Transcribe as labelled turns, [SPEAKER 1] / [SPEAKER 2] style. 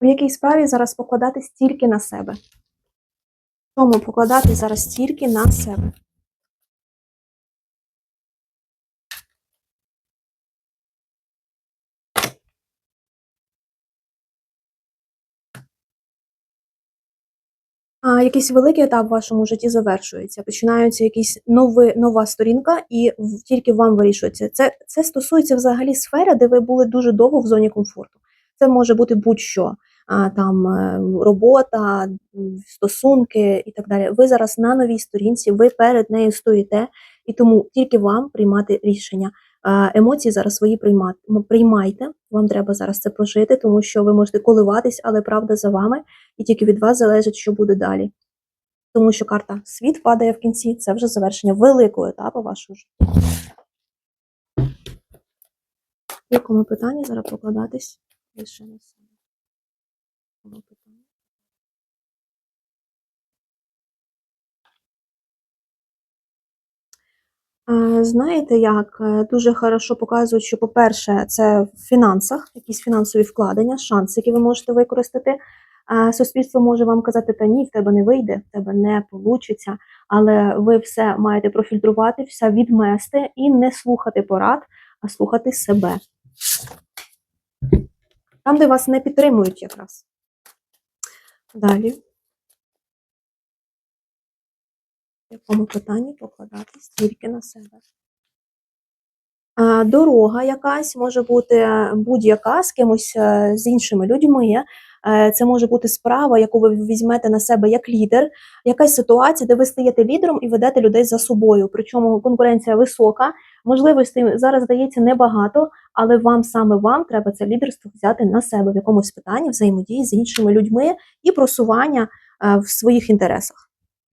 [SPEAKER 1] В якій справі зараз покладатись тільки на себе? В чому покладатись зараз тільки на себе? А, якийсь великий етап в вашому житті завершується. Починається новий, нова сторінка, і тільки вам вирішується. Це, це стосується взагалі сфери, де ви були дуже довго в зоні комфорту. Це може бути будь-що. Там е, робота, стосунки і так далі. Ви зараз на новій сторінці, ви перед нею стоїте, і тому тільки вам приймати рішення. Емоції зараз свої приймайте. Вам треба зараз це прожити, тому що ви можете коливатись, але правда за вами, і тільки від вас залежить, що буде далі. Тому що карта світ падає в кінці, це вже завершення великого етапу вашого життя. В якому питанні зараз покладатись лише на себе? В якому питанні? Е, Знаєте, як Е, дуже хорошо показують, що, по-перше, це в фінансах, якісь фінансові вкладення, шанси, які ви можете використати. Суспільство може вам казати, та ні, в тебе не вийде, в тебе не вийде, але ви все маєте профільтрувати, все відмести і не слухати порад, а слухати себе. Там, де вас не підтримують якраз. Далі. В якому питанні покладатись тільки на себе? Дорога якась може бути е, будь-яка з кимось е, з іншими людьми. Е, Це може бути справа, яку ви візьмете на себе як лідер, якась ситуація, де ви стаєте лідером і ведете людей за собою. Причому конкуренція висока, можливостей зараз здається небагато, але вам саме вам треба це лідерство взяти на себе в якомусь питанні взаємодії з іншими людьми і просування е, в своїх інтересах.